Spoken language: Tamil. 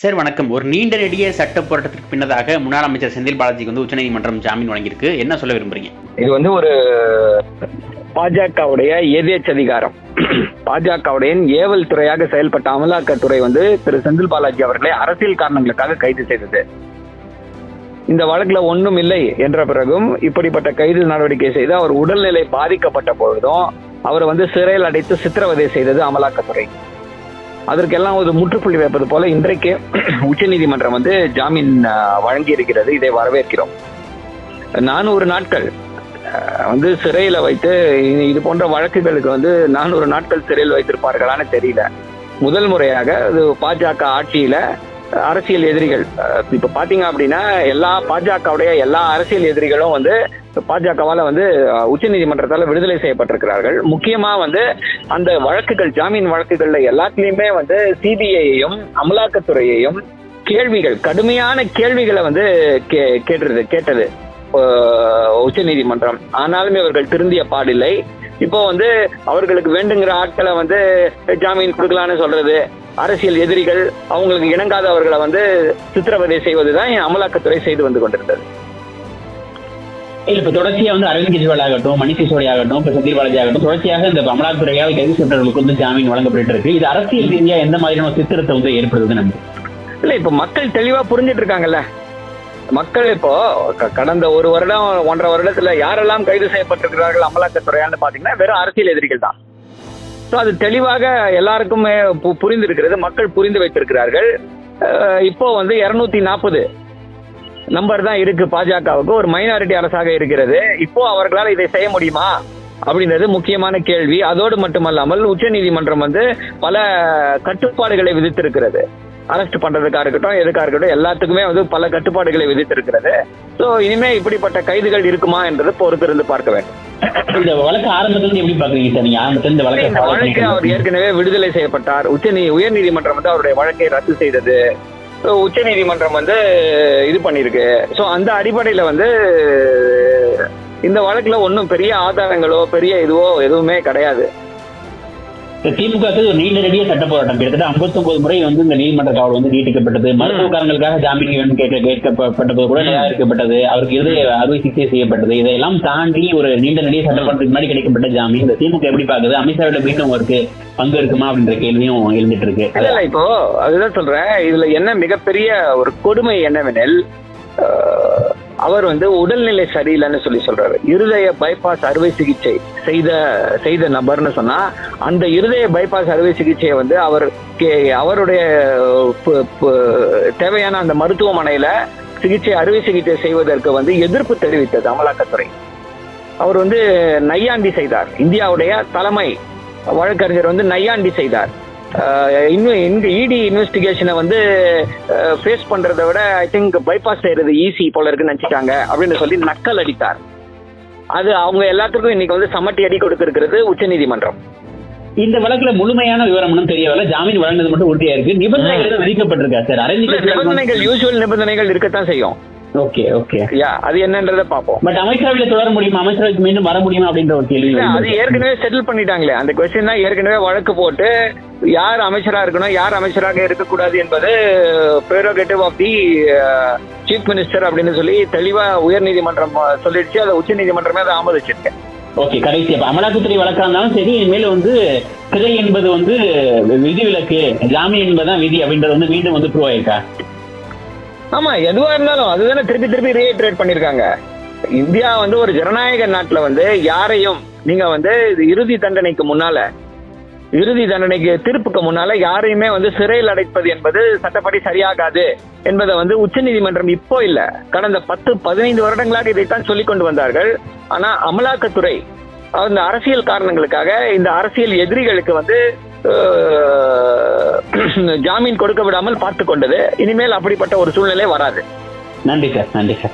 சார் வணக்கம். ஒரு நீண்ட நெடிய சட்ட போராட்டத்திற்கு பின்னதாக முன்னாள் அமைச்சர் செந்தில் பாலாஜிக்கு வந்து உச்சநீதிமன்றம் ஜாமீன் வழங்கியிருக்கு. என்ன சொல்ல விரும்புறீங்க? இது வந்து ஒரு பாஜகவுடைய எதேச்சதிகாரம் பாஜகவுடைய ஏவல் துறையாக செயல்பட்ட அமலாக்கத்துறை வந்து திரு செந்தில் பாலாஜி அவர்களை அரசியல் காரணங்களுக்காக கைது செய்தது. இந்த வழக்குல ஒண்ணும் இல்லை என்ற பிறகும் இப்படிப்பட்ட கைது நடவடிக்கை செய்து அவர் உடல்நிலை பாதிக்கப்பட்ட பொழுதும் அவர் வந்து சிறையில் அடைத்து சித்திரவதை செய்தது அமலாக்கத்துறை. அதற்கெல்லாம் ஒரு முற்றுப்புள்ளி வைப்பது போல இன்றைக்கு உச்சநீதிமன்றம் வந்து ஜாமீன் வழங்கி இருக்கிறது இதை வரவேற்கிறோம். நானூறு நாட்கள் வந்து சிறையில வைத்து இது- இது போன்ற வழக்குகளுக்கு வந்து நானூறு நாட்கள் சிறையில் வைத்திருப்பார்களான்னு தெரியல. முதல் முறையாக அது பாஜக ஆட்சியில அரசியல் எதிரிகள் இப்ப பாத்தீங்க அப்படின்னா எல்லா பாஜகவுடைய எல்லா அரசியல் எதிரிகளும் வந்து பாஜகவால வந்து உச்ச உச்சநீதிமன்றத்தால விடுதலை செய்யப்பட்டிருக்கிறார்கள். முக்கியமா வந்து அந்த வழக்குகள் ஜாமீன் வழக்குகள்ல எல்லாத்துலயுமே வந்து சிபிஐயையும் அமலாக்கத்துறையையும் கேள்விகள் கடுமையான கேள்விகளை வந்து கே- கேட்டது கேட்டது உச்ச நீதிமன்றம் ஆனாலும் இவர்கள் திருந்திய பாடில்லை. இப்போ வந்து அவர்களுக்கு வேண்டுங்கிற ஆட்களை வந்து ஜாமீன் கொடுக்கலான்னு சொல்றது அரசியல் எதிரிகள் அவங்களுக்கு இணங்காதவர்களை வந்து சித்திரவதை செய்வதுதான் அமலாக்கத்துறை செய்து வந்து கொண்டிருந்தது. இல்ல இப்ப தொடர்ச்சியா வந்து அரவிந்த் கெஜ்ரிவால் ஆகட்டும் மணிஷ் சிசோடி ஆகட்டும் இப்ப சந்தீர் பாலாஜி ஆகட்டும் தொடர்ச்சியாக இந்த அமலாக்கத்துறையால் கைது செய்யப்பட்டவர்களுக்கு வந்து ஜாமீன் வழங்கப்பட்டு இருக்கு இது அரசியல் ரீதியா எந்த மாதிரியான சித்திரத்தை வந்து ஏற்படுது நம்ம? இல்ல இப்ப மக்கள் தெளிவா புரிஞ்சிட்டு இருக்காங்கல்ல. மக்கள் இப்போ கடந்த ஒரு வருடம் ஒன்றரை வருடத்துல யாரெல்லாம் கைது செய்யப்பட்டிருக்கிறார்கள் அமலாக்கத்துறையான்னு பாத்தீங்கன்னா வெறும் அரசியல் எதிரிகள் தான். ஸோ அது தெளிவாக எல்லாருக்குமே பு- புரிந்திருக்கிறது மக்கள் புரிந்து வைத்திருக்கிறார்கள். இப்போ வந்து இருநூத்தி நாற்பது நம்பர் தான் இருக்கு பாஜகவுக்கு ஒரு மைனாரிட்டி அரசாக இருக்கிறது. இப்போ அவர்களால் இதை செய்ய முடியுமா? அப்படின்றது முக்கியமான கேள்வி. அதோடு மட்டுமல்லாமல் உச்சநீதிமன்றம் வந்து பல கட்டுப்பாடுகளை விதித்திருக்கிறது. அரெஸ்ட் பண்றதுக்கா இருக்கட்டும் எதுக்கா இருக்கட்டும் எல்லாத்துக்குமே வந்து பல கட்டுப்பாடுகளை விதித்திருக்கிறது. ஸோ இனிமே இப்படிப்பட்ட கைதுகள் இருக்குமா என்றது பொறுத்திருந்து பார்க்க வேண்டும். இந்த வழக்கு ஆரம்பத்துல இருந்து எப்படி பாக்குறீங்க சார்? நீங்க ஆரம்பத்துல இந்த வழக்கை அவர் ஏற்கனவே விடுதலை செய்யப்பட்டார். உச்ச நீ உயர் நீதிமன்றம் வந்து அவருடைய வழக்கை ரத்து செய்தது. உச்ச நீதிமன்றம் வந்து இது பண்ணியிருக்கு. ஸோ அந்த அடிப்படையில வந்து இந்த வழக்குல ஒன்றும் பெரிய ஆதாரங்களோ பெரிய இதுவோ எதுவுமே கிடையாது. திமுகவுக்கு ஒரு நீண்ட நெடிய சட்ட போராட்டம். கிட்டத்தட்ட 59 முறை வந்து இந்த நீதிமன்ற காவல் வந்து நீட்டிக்கப்பட்டது. மருத்துவ காரணங்களுக்காக ஜாமீன் வேணும் கேட்க கேட்கப்பட்டது கூட நிராகரிக்கப்பட்டது. அவருக்கு இருதய அறுவை சிகிச்சை செய்யப்பட்டது. இதையெல்லாம் தாண்டி ஒரு நீண்ட நெடிய சட்ட போராட்டத்துக்கு முன்னாடி கிடைக்கப்பட்ட ஜாமீன். இந்த திமுக எப்படி பாக்குது அமித்ஷாவோட மீண்டும் அவருக்கு பங்கு இருக்குமா அப்படின்ற கேள்வியும் எழுந்துட்டு இருக்கு. இல்ல இப்போ அதுதான் சொல்றேன். இதுல என்ன மிகப்பெரிய ஒரு கொடுமை என்னவெனில் அவர் வந்து உடல்நிலை சரியில்லைன்னு சொல்லி சொல்றாரு. இருதய பைபாஸ் அறுவை சிகிச்சை செய்த செய்த நபர்னு சொன்னா அந்த இருதய பைபாஸ் அறுவை சிகிச்சையை வந்து அவர் அவருடைய தேவையான அந்த மருத்துவமனையில சிகிச்சை அறுவை சிகிச்சை செய்வதற்கு வந்து எதிர்ப்பு தெரிவித்தது அமலாக்கத்துறை அவர் வந்து நையாண்டி செய்தார். இந்தியாவுடைய தலைமை வழக்கறிஞர் வந்து நையாண்டி செய்தார். இன்னும் இந்த இடி இன்வெஸ்டிகேஷனை வந்து ஃபேஸ் பண்றதை விட ஐ திங்க் பைபாஸ் செய்யறது ஈஸி போல இருக்குன்னு நினைச்சிட்டாங்க அப்படின்னு சொல்லி நக்கல் அடித்தார். அது அவங்க எல்லாத்துக்கும் இன்னைக்கு வந்து சமட்டி அடி கொடுத்திருக்கிறது உச்சநீதிமன்றம். இந்த வழக்குல முழுமையான விவரம் ஒன்றும் தெரியவில்லை. ஜாமீன் வழங்கினது மட்டும் உறுதியா இருக்கு. நிபந்தனைகள் விதிக்கப்பட்டிருக்கா சார்? நிபந்தனைகள் யூசுவல் நிபந்தனைகள் இருக்கத்தான் செய்யும். ஓகே ஓகே யா அது என்னன்றதை பார்ப்போம். பட் அமைச்சரவையில தொடர முடியுமா? அமைச்சரவைக்கு மீண்டும் வர முடியுமா அப்படின்ற ஒரு கேள்வி அது. ஏற்கனவே செட்டில் பண்ணிட்டாங்களே. அந்த கொஸ்டின் தான் ஏற்கனவே வழக்கு போட்டு யார் அமைச்சரா இருக்கணும் யார் அமைச்சராக இருக்கக்கூடாது என்பது prerogative of the chief minister அப்படின்னு சொல்லி தெளிவா உயர் நீதிமன்றம் சொல்லிடுச்சு. அதை உச்ச நீதிமன்றமே அதை ஆமோதிச்சிருக்கு. ஓகே கடைசி. அப்ப அமலாக்கத்துறை வழக்கா இருந்தாலும் சரி இனிமேல் வந்து சிறை என்பது வந்து விதிவிலக்கு ஜாமீன் என்பதுதான் விதி அப்படின்றது வந்து மீண்டும் வந்து ப்ரூவ் ஆயிருக்கா? ஆமா எதுவா இருந்தாலும் அதுதானே திருப்பி திருப்பி ரீட்ரேட் பண்ணிருக்காங்க. இந்தியா வந்து ஒரு ஜனநாயக நாட்டுல வந்து யாரையும் நீங்க வந்து இறுதி தண்டனைக்கு முன்னால இறுதி தண்டனைக்கு தீர்ப்புக்கு முன்னால யாரையுமே வந்து சிறையில் அடைப்பது என்பது சட்டப்படி சரியாகாது என்பதை வந்து உச்சநீதிமன்றம் இப்போ இல்ல. கடந்த பத்து பதினைந்து வருடங்களாக இதைத்தான் சொல்லிக் கொண்டு வந்தார்கள். ஆனா அமலாக்கத்துறை அந்த அரசியல் காரணங்களுக்காக இந்த அரசியல் எதிரிகளுக்கு வந்து ஜாமீன் கொடுக்க விடாமல் பார்த்து கொண்டது. இனிமேல் அப்படிப்பட்ட ஒரு சூழ்நிலை வராது. நன்றி சார் நன்றி சார்.